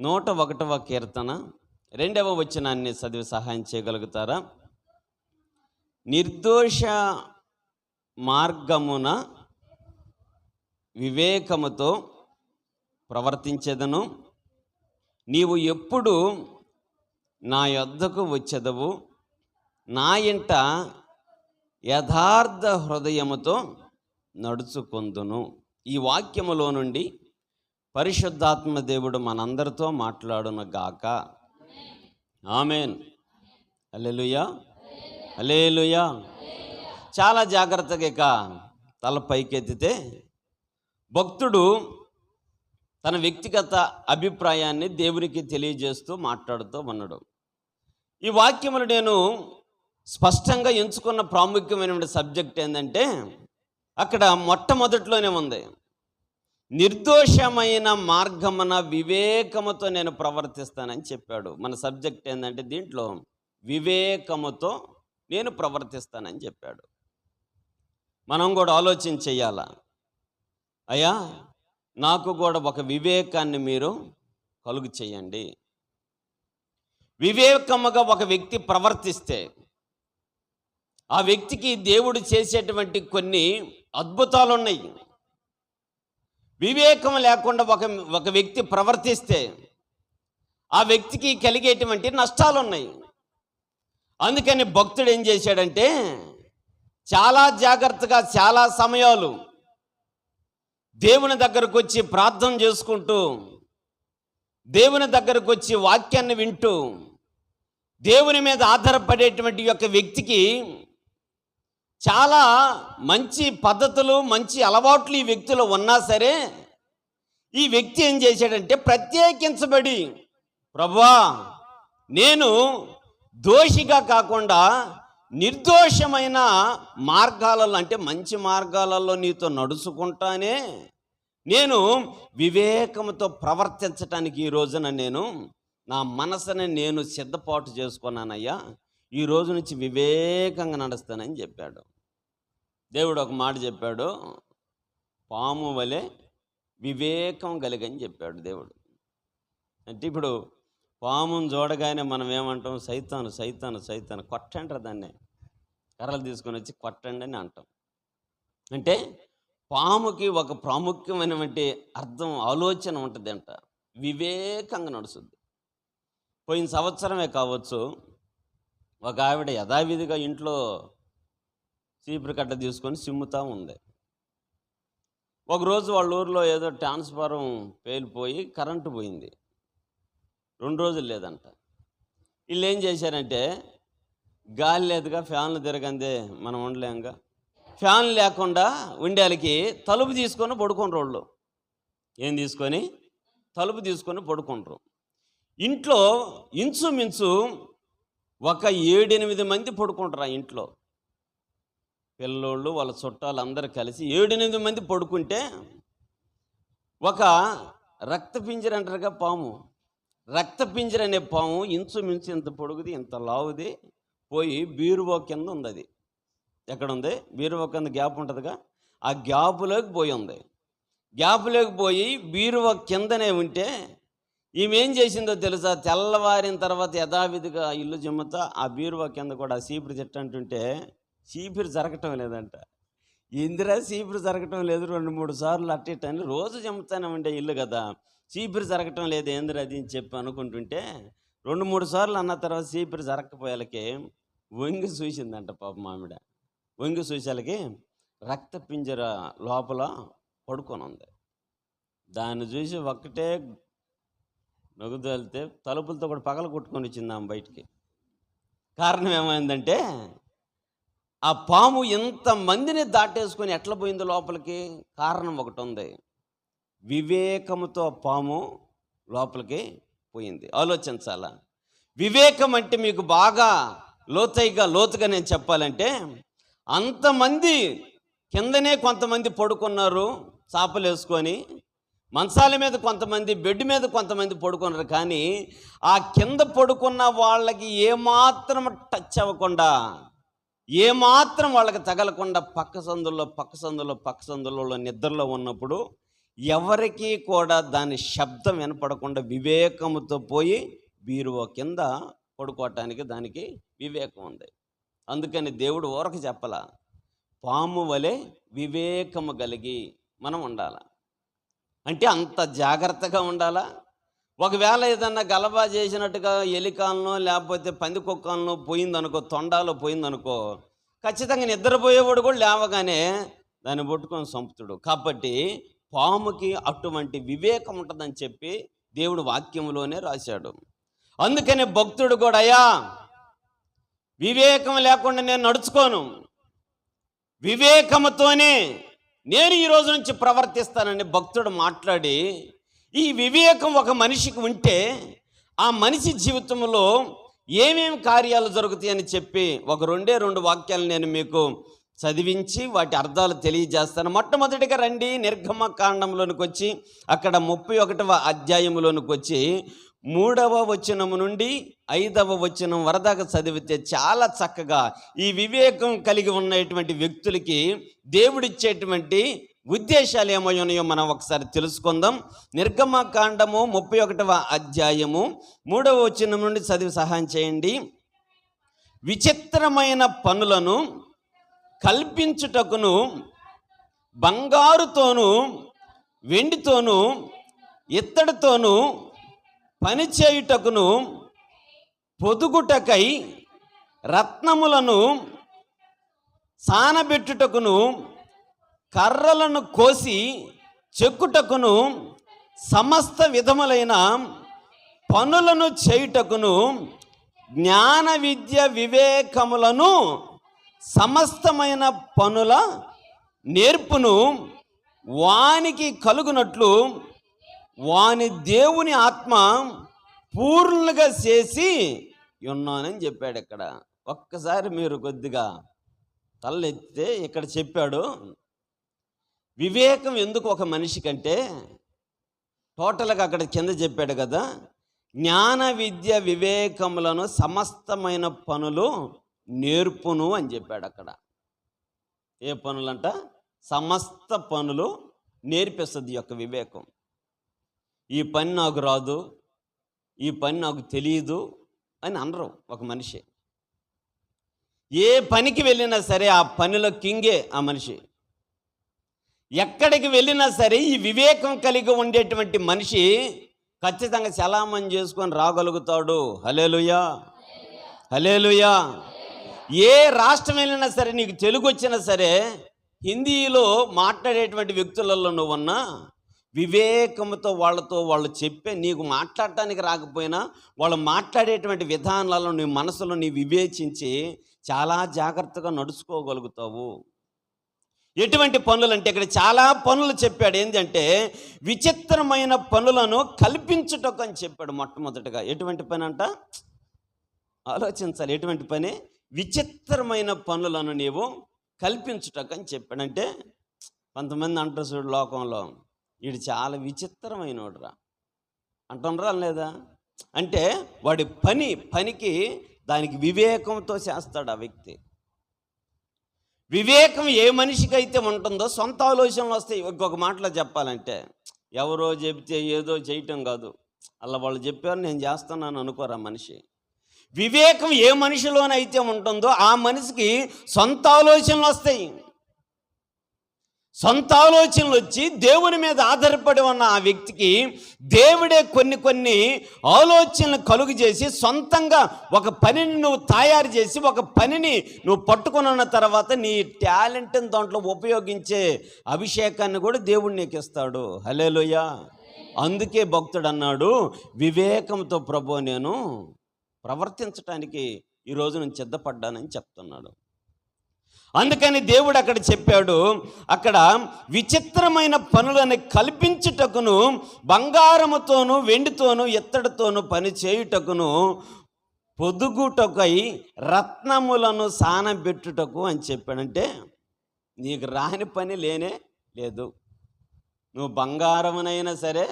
నూట ఒకటవ కీర్తన. రెండవ వచనాన్ని చదివి సహాయం చేయగలుగుతారా? నిర్దోష మార్గమున వివేకముతో ప్రవర్తించేదను. నీవు ఎప్పుడు నా యొద్దకు వచ్చేదవు. నా ఇంట యథార్థ హృదయముతో నడుచుకొందును. ఈ వాక్యములో నుండి పరిశుద్ధాత్మ దేవుడు మనందరితో మాట్లాడును గాక. ఆమెన్. అల్లెలుయా అలేలుయా చాలా జాగ్రత్తగా ఇక తల పైకెత్తితే భక్తుడు తన వ్యక్తిగత అభిప్రాయాన్ని దేవునికి తెలియజేస్తూ మాట్లాడుతూ ఉన్నాడు. ఈ వాక్యములు నేను స్పష్టంగా ఎంచుకున్న ప్రాముఖ్యమైన సబ్జెక్ట్ ఏంటంటే అక్కడ మొట్టమొదట్లోనే ఉంది. నిర్దోషమైన మార్గమున వివేకముతో నేను ప్రవర్తిస్తానని చెప్పాడు. మన సబ్జెక్ట్ ఏంటంటే దీంట్లో వివేకముతో నేను ప్రవర్తిస్తానని చెప్పాడు. మనం కూడా ఆలోచన చెయ్యాలా అయ్యా నాకు కూడా ఒక వివేకాన్ని మీరు కలుగు చేయండి. వివేకముగా ఒక వ్యక్తి ప్రవర్తిస్తే ఆ వ్యక్తికి దేవుడు చేసేటువంటి కొన్ని అద్భుతాలు ఉన్నాయి వివేకం లేకుండా ఒక ఒక వ్యక్తి ప్రవర్తిస్తే ఆ వ్యక్తికి కలిగేటువంటి నష్టాలు ఉన్నాయి అందుకని భక్తుడు ఏం చేశాడంటే చాలా జాగ్రత్తగా చాలా సమయాలు దేవుని దగ్గరకు వచ్చి ప్రార్థన చేసుకుంటూ దేవుని దగ్గరకు వచ్చి వాక్యాన్ని వింటూ దేవుని మీద ఆధారపడేటువంటి యొక్క వ్యక్తికి చాలా మంచి పద్ధతులు మంచి అలవాట్లు ఈ వ్యక్తిలో ఉన్నా సరే ఈ వ్యక్తి ఏం చేశాడంటే ప్రత్యేకించబడి ప్రభా నేను దోషిగా కాకుండా నిర్దోషమైన మార్గాలలో అంటే మంచి మార్గాలలో నీతో నడుచుకుంటానే నేను వివేకంతో ప్రవర్తించటానికి ఈ రోజున నేను నా మనసుని నేను సిద్ధపాటు చేసుకున్నానయ్యా. ఈ రోజు నుంచి వివేకంగా నడుస్తానని చెప్పాడు. దేవుడు ఒక మాట చెప్పాడు పాము వలె వివేకం కలిగని చెప్పాడు దేవుడు. అంటే ఇప్పుడు పామును చూడగానే మనం ఏమంటాం సైతాను సైతాను సైతాను కొట్టంటారు దాన్ని. కర్రలు తీసుకొని వచ్చి కొట్టండి అని అంటాం. అంటే పాముకి ఒక ప్రాముఖ్యమైనటువంటి అర్థం ఆలోచన ఉంటుంది అంట వివేకంగా నడుస్తుంది. పోయిన సంవత్సరమే కావచ్చు ఒక ఆవిడ యథావిధిగా ఇంట్లో చీపురు కట్ట తీసుకొని సిమ్ముతూ ఉంది. ఒకరోజు వాళ్ళ ఊర్లో ఏదో ట్రాన్స్ఫారం పేలిపోయి కరెంటు పోయింది. రెండు రోజులు లేదంట. వీళ్ళు ఏం చేశారంటే గాలి లేదుగా ఫ్యాన్లు తిరగందే మనం ఉండలేంగా. ఫ్యాన్ లేకుండా ఉండేళ్ళకి తలుపు తీసుకొని పడుకుని రోళ్ళు. ఏం తీసుకొని? తలుపు తీసుకొని పడుకుంటారు ఇంట్లో ఇంచుమించు ఒక ఏడెనిమిది మంది పడుకుంటారు ఆ ఇంట్లో. పిల్లోళ్ళు వాళ్ళ చుట్టాలు అందరూ కలిసి ఏడెనిమిది మంది పడుకుంటే ఒక రక్తపింజర అంటారుగా పాము. రక్తపింజర అనే పాము ఇంచుమించు ఇంత పొడుగుది ఇంత లావుది పోయి బీరువా కింద ఉంది అది ఎక్కడ ఉంది బీరువా కింద గ్యాప్ ఉంటుందిగా? ఆ గ్యాపులోకి పోయి ఉంది. గ్యాపులోకి పోయి బీరువా కిందనే ఉంటే ఈమె ఏం చేసిందో తెలుసా? తెల్లవారిన తర్వాత యథావిధిగా ఇల్లు జిమ్ముతా ఆ బీరువా కింద కూడా ఆ సీపురు చెట్టు అంటుంటే చీపురు జరగటం లేదంట. ఇందిరా చీపురు జరగటం లేదు రెండు మూడు సార్లు అట్టేటని రోజు చెమ్ముతానే ఉండే ఇల్లు కదా. చీపురు జరగటం లేదు ఏందిరా అది అని చెప్పి అనుకుంటుంటే రెండు మూడు సార్లు అన్న తర్వాత చీపురు జరగకపోయేలకి వంగి చూసిందంట పాప మామిడ వంగి చూసేలకి రక్త పింజర లోపల పడుకొని ఉంది. దాన్ని చూసి ఒక్కటే నొగుదు వెళ్తే తలుపులతో కూడా పగల కొట్టుకొని వచ్చింది ఆమె బయటికి. కారణం ఏమైందంటే ఆ పాము ఎంతమందిని దాటేసుకొని ఎట్లా పోయిందో లోపలికి? కారణం ఒకటి ఉంది. వివేకముతో పాము లోపలికి పోయింది. ఆలోచించాలా. వివేకం అంటే మీకు బాగా లోతైగా లోతుగా నేను చెప్పాలంటే అంతమంది కిందనే కొంతమంది పడుకున్నారు చాపలు వేసుకొని మంచాల మీద కొంతమంది బెడ్ మీద కొంతమంది పడుకున్నారు కానీ ఆ కింద పడుకున్న వాళ్ళకి ఏమాత్రం టచ్ అవ్వకుండా ఏమాత్రం వాళ్ళకి తగలకుండా పక్క సందుల్లో పక్క సందుల్లో పక్క సందుల్లో నిద్రలో ఉన్నప్పుడు ఎవరికీ కూడా దాని శబ్దం వినపడకుండా వివేకముతో పోయి బీరువా కింద పడుకోవటానికి దానికి వివేకం ఉంది. అందుకని దేవుడు ఊరకు చెప్పాల పాము వలె వివేకము కలిగి మనం ఉండాలి. అంటే అంత జాగ్రత్తగా ఉండాలా? ఒకవేళ ఏదన్నా గలబా చేసినట్టుగా ఎలికాలనో లేకపోతే పందికొక్కలను పోయిందనుకో తొండాలో పోయిందనుకో ఖచ్చితంగా నిద్రపోయేవాడు కూడా లేవగానే దాన్ని పట్టుకొని సంపుతుడు కాబట్టి పాముకి అటువంటి వివేకం ఉంటుందని చెప్పి దేవుడు వాక్యంలోనే రాశాడు. అందుకని భక్తుడు కూడా అయ్యా వివేకం లేకుండా నేను నడుచుకోను. వివేకముతోనే నేను ఈ రోజు నుంచి ప్రవర్తిస్తానని భక్తుడు మాట్లాడి ఈ వివేకం ఒక మనిషికి ఉంటే ఆ మనిషి జీవితంలో ఏమేమి కార్యాలు జరుగుతాయని చెప్పి ఒక రెండే రెండు వాక్యాలు నేను మీకు చదివించి వాటి అర్థాలు తెలియజేస్తాను. మొట్టమొదటిగా రండి నిర్గమ కాండంలోనికి వచ్చి అక్కడ ముప్పై ఒకటవ అధ్యాయంలోనికి వచ్చి మూడవ వచనం నుండి ఐదవ వచనం వరదాకా చదివితే చాలా చక్కగా ఈ వివేకం కలిగి ఉన్నటువంటి వ్యక్తులకి దేవుడిచ్చేటువంటి ఉద్దేశాలు ఏమై ఉన్నాయో మనం ఒకసారి తెలుసుకుందాం. నిర్గమ కాండము ముప్పై ఒకటవ అధ్యాయము మూడవ వచనం నుండి చదివి సహాయం చేయండి. విచిత్రమైన పనులను కల్పించుటకును బంగారుతోనూ వెండితోనూ ఇత్తడితోనూ పని చేయుటకును పొదుగుటకై రత్నములను సానబెట్టుటకును కర్రలను కోసి చెక్కుటకును సమస్త విధములైన పనులను చేయుటకును జ్ఞాన విద్య వివేకములను సమస్తమైన పనుల నేర్పును వానికి కలుగునట్లు వాని దేవుని ఆత్మ పూర్ణులుగా చేసి ఉన్నానని చెప్పాడు ఇక్కడ. ఒక్కసారి మీరు కొద్దిగా తలెత్తితే ఇక్కడ చెప్పాడు వివేకం ఎందుకు ఒక మనిషి కంటే టోటల్గా అక్కడ కింద చెప్పాడు కదా జ్ఞాన విద్య వివేకములను సమస్తమైన పనులు నేర్పును అని చెప్పాడు అక్కడ. ఏ పనులంట? సమస్త పనులు నేర్పిస్తుంది యొక్క వివేకం. ఈ పని నాకు రాదు ఈ పని నాకు తెలియదు అని అనరు ఒక మనిషి. ఏ పనికి వెళ్ళినా సరే ఆ పనిలో కింగే ఆ మనిషి. ఎక్కడికి వెళ్ళినా సరే ఈ వివేకం కలిగి ఉండేటువంటి మనిషి ఖచ్చితంగా చలామణి చేసుకొని రాగలుగుతాడు. హలేలుయా హలేలుయా ఏ రాష్ట్రం వెళ్ళినా సరే నీకు తెలుగు వచ్చినా సరే హిందీలో మాట్లాడేటువంటి వ్యక్తులలో నువ్వు ఉన్నా వివేకంతో వాళ్ళతో వాళ్ళు చెప్పే నీకు మాట్లాడటానికి రాకపోయినా వాళ్ళు మాట్లాడేటువంటి విధానాలను నీ మనసులో నీ వివేచించి చాలా జాగ్రత్తగా నడుచుకోగలుగుతావు. ఎటువంటి పనులు అంటే ఇక్కడ చాలా పనులు చెప్పాడు. ఏంటంటే విచిత్రమైన పనులను కల్పించుటకు అని చెప్పాడు మొట్టమొదటిగా. ఎటువంటి పని అంట ఆలోచించాలి. ఎటువంటి పని? విచిత్రమైన పనులను నీవు కల్పించుటకు అని చెప్పాడంటే కొంతమంది అంటారు చూడు లోకంలో వీడు చాలా విచిత్రమైనోడురా. అంటున్నారా లేదా? అంటే వాడి పని పనికి దానికి వివేకంతో చేస్తాడు ఆ వ్యక్తి. వివేకం ఏ మనిషికి అయితే ఉంటుందో సొంత ఆలోచనలు వస్తాయి. ఇంకొక మాటలో చెప్పాలంటే ఎవరో చెబితే ఏదో చేయటం కాదు. అలా వాళ్ళు చెప్పారు నేను చేస్తున్నాను అనుకోరా మనిషి. వివేకం ఏ మనిషిలోనైతే ఉంటుందో ఆ మనిషికి సొంత ఆలోచనలు వస్తాయి. సొంత ఆలోచనలు వచ్చి దేవుని మీద ఆధారపడి ఉన్న ఆ వ్యక్తికి దేవుడే కొన్ని కొన్ని ఆలోచనలు కలుగు చేసి సొంతంగా ఒక పనిని నువ్వు తయారు చేసి ఒక పనిని నువ్వు పట్టుకున్న తర్వాత నీ టాలెంట్ని దాంట్లో ఉపయోగించే అభిషేకాన్ని కూడా దేవుడు నీకు ఇస్తాడు. హలేలోయ అందుకే భక్తుడు అన్నాడు వివేకంతో ప్రభు నేను ప్రవర్తించటానికి ఈరోజు నేను సిద్ధపడ్డానని చెప్తున్నాడు. అందుకని దేవుడు అక్కడ చెప్పాడు అక్కడ విచిత్రమైన పనులను కల్పించుటకును బంగారముతోను వెండితోను ఎత్తడితోను పని చేయుటకును పొదుగుటకై రత్నములను సానబెట్టుటకు అని చెప్పాడంటే నీకు రాని పని లేనే లేదు. నువ్వు బంగారమునైనా సరే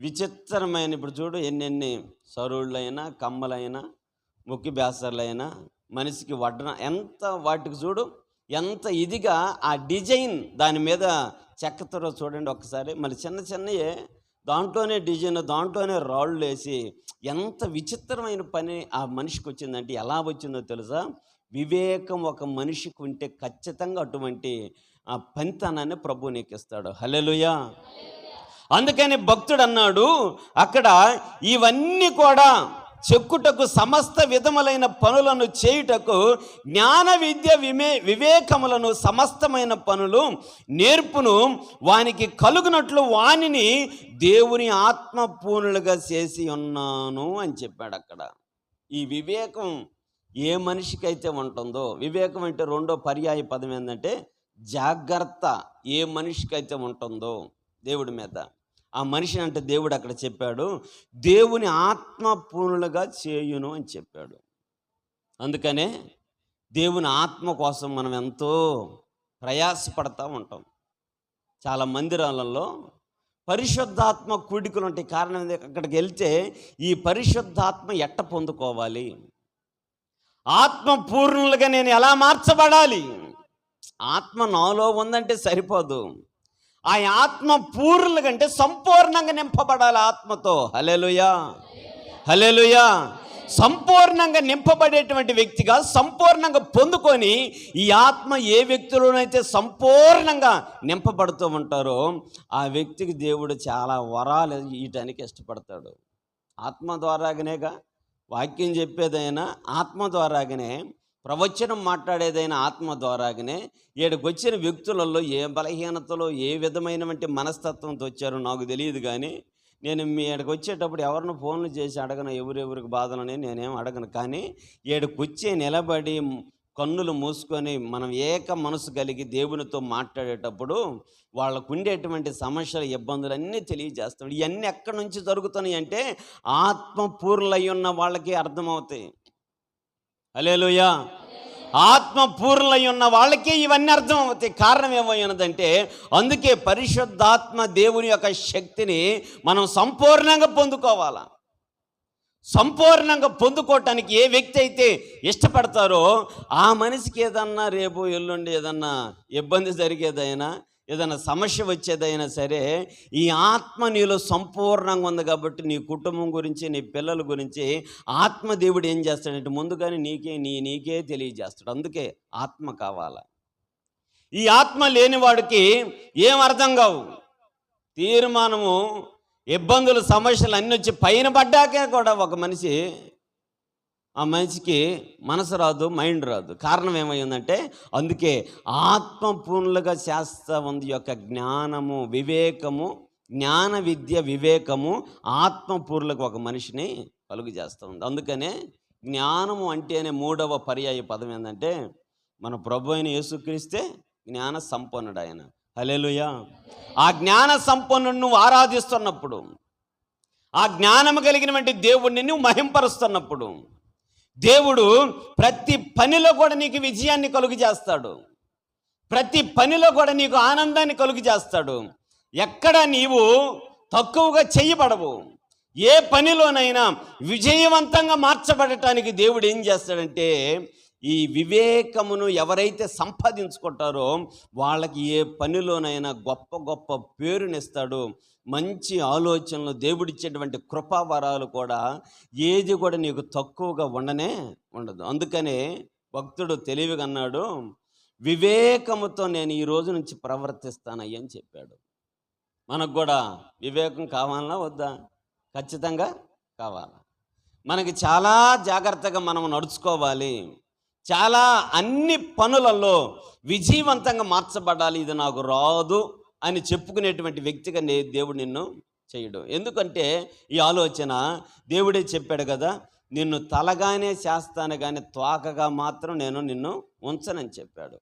విచిత్రమైన ఇప్పుడు చూడు ఎన్నెన్ని సరుళ్ళైనా కమ్మలైనా ముక్కి బేసర్లైనా మనిషికి వడ్డన ఎంత వాటికి చూడు ఎంత ఇదిగా ఆ డిజైన్ దాని మీద చెక్కతో చూడండి ఒకసారి. మళ్ళీ చిన్న చిన్నయే దాంట్లోనే డిజైన్ దాంట్లోనే రాళ్ళు వేసి ఎంత విచిత్రమైన పని ఆ మనిషికి వచ్చిందంటే ఎలా వచ్చిందో తెలుసా? వివేకం ఒక మనిషికి ఉంటే ఖచ్చితంగా అటువంటి ఆ పనితనాన్ని ప్రభు నీకు ఇస్తాడు హలెలుయా అందుకని భక్తుడు అన్నాడు అక్కడ ఇవన్నీ కూడా చెక్కుటకు సమస్త విధములైన పనులను చేయుటకు జ్ఞాన విద్య విమే వివేకములను సమస్తమైన పనులు నేర్పును. వానికి కలుగునట్లు వానిని దేవుని ఆత్మపూర్ణులుగా చేసి ఉన్నాను అని చెప్పాడు అక్కడ. ఈ వివేకం ఏ మనిషికైతే ఉంటుందో వివేకం అంటే రెండో పర్యాయ పదం ఏంటంటే జాగ్రత్త ఏ మనిషికైతే ఉంటుందో దేవుడి మీద. ఆ మనిషిని అంటే దేవుడు అక్కడ చెప్పాడు దేవుని ఆత్మపూర్ణులుగా చేయును అని చెప్పాడు. అందుకనే దేవుని ఆత్మ కోసం మనం ఎంతో ప్రయాసపడతా ఉంటాం. చాలా మందిరాలలో పరిశుద్ధాత్మ కూడికలు ఉంటాయి. కారణం అక్కడికి వెళ్తే ఈ పరిశుద్ధాత్మ ఎట్ట పొందుకోవాలి? ఆత్మ పూర్ణులుగా నేను ఎలా మార్చబడాలి? ఆత్మ నాలో ఉందంటే సరిపోదు. ఆ ఆత్మ పూర్ణులుగా కంటే సంపూర్ణంగా నింపబడాలి ఆత్మతో. హలెలుయా హలెలుయా సంపూర్ణంగా నింపబడేటువంటి వ్యక్తిగా సంపూర్ణంగా పొందుకొని ఈ ఆత్మ ఏ వ్యక్తిలోనైతే సంపూర్ణంగా నింపబడుతూ ఉంటారో ఆ వ్యక్తికి దేవుడు చాలా వరాలు ఇయటానికి ఇష్టపడతాడు. ఆత్మ ద్వారాగానేగా వాక్యం చెప్పేదైనా ఆత్మ ద్వారాగానే ప్రవచనం మాట్లాడేదైన ఆత్మ ద్వారాగానే ఈడకి వచ్చిన వ్యక్తులలో ఏ బలహీనతలో ఏ విధమైనటువంటి మనస్తత్వంతో వచ్చారో నాకు తెలియదు కానీ నేను మీ ఇక్కడికి వచ్చేటప్పుడు ఎవరిని ఫోన్లు చేసి అడగను ఎవరెవరికి బాధలని నేనేం అడగను. కానీ ఈడకి నిలబడి కన్నులు మూసుకొని మనం ఏక మనసు కలిగి దేవునితో మాట్లాడేటప్పుడు వాళ్ళకు ఉండేటువంటి సమస్యలు ఇబ్బందులు అన్నీ తెలియజేస్తాడు ఇవన్నీ ఎక్కడి నుంచి జరుగుతున్నాయి అంటే ఆత్మ పూర్లై ఉన్న వాళ్ళకి అర్థమవుతాయి. అలేలుయా ఆత్మ పూర్లై ఉన్న వాళ్ళకే ఇవన్నీ అర్థం అవుతాయి కారణం ఏమైనదంటే అందుకే పరిశుద్ధాత్మ దేవుని యొక్క శక్తిని మనం సంపూర్ణంగా పొందుకోవాలా? సంపూర్ణంగా పొందుకోవటానికి ఏ వ్యక్తి అయితే ఇష్టపడతారో ఆ మనిషికి ఏదన్నా రేపు ఎల్లుండి ఏదన్నా ఇబ్బంది జరిగేదైనా ఏదైనా సమస్య వచ్చేదైనా సరే ఈ ఆత్మ నీలో సంపూర్ణంగా ఉంది కాబట్టి నీ కుటుంబం గురించి నీ పిల్లల గురించి ఆత్మ దేవుడు ఏం చేస్తాడంటే ముందుగానే నీకే నీ నీకే తెలియజేస్తాడు. అందుకే ఆత్మ కావాల. ఈ ఆత్మ లేనివాడికి ఏం అర్థం కావు. తీర్మానము ఇబ్బందులు సమస్యలు అన్నీ వచ్చి పైన పడ్డాకే కూడా ఒక మనిషి ఆ మనిషికి మనసు రాదు మైండ్ రాదు. కారణం ఏమైందంటే అందుకే ఆత్మ పూర్ణులుగా చేస్తా ఉంది యొక్క జ్ఞానము వివేకము జ్ఞాన విద్య వివేకము ఆత్మపూర్లకు ఒక మనిషిని కలుగు చేస్తూ ఉంది. అందుకనే జ్ఞానము అంటేనే మూడవ పర్యాయ పదం ఏంటంటే మన ప్రభు అయిన యేసుక్రీస్తే జ్ఞాన సంపన్నుడు ఆయన హల్లెలూయా. ఆ జ్ఞాన సంపన్నుడు నువ్వు ఆరాధిస్తున్నప్పుడు ఆ జ్ఞానము కలిగినటువంటి దేవుడిని నువ్వు మహింపరుస్తున్నప్పుడు దేవుడు ప్రతి పనిలో కూడా నీకు విజయాన్ని కలుగు చేస్తాడు. ప్రతి పనిలో కూడా నీకు ఆనందాన్ని కలుగు చేస్తాడు. ఎక్కడ నీవు తక్కువగా చేయబడవు. ఏ పనిలోనైనా విజయవంతంగా మార్చబడటానికి దేవుడు ఏం చేస్తాడంటే ఈ వివేకమును ఎవరైతే సంపాదించుకుంటారో వాళ్ళకి ఏ పనిలోనైనా గొప్ప గొప్ప పేరునిస్తాడు. మంచి ఆలోచనలు దేవుడిచ్చేటువంటి కృపావరాలు కూడా ఏది కూడా నీకు తక్కువగా ఉండనే ఉండదు. అందుకనే భక్తుడు తెలివిగా అన్నాడు వివేకముతో నేను ఈ రోజు నుంచి ప్రవర్తిస్తానయ్య అని చెప్పాడు. మనకు కూడా వివేకం కావాలన్నా వద్దా? ఖచ్చితంగా కావాలా. మనకి చాలా జాగ్రత్తగా మనం నడుచుకోవాలి. చాలా అన్ని పనులలో విజయవంతంగా మార్చబడాలి. ఇది నాకు రాదు. అని చెప్పుకునేటువంటి వ్యక్తిగా నే దేవుడు నిన్ను చేయడు. ఎందుకంటే ఈ ఆలోచన దేవుడే చెప్పాడు కదా నిన్ను తలగానే చేస్తాను కానీ త్వాకగా మాత్రం నేను నిన్ను ఉంచనని చెప్పాడు.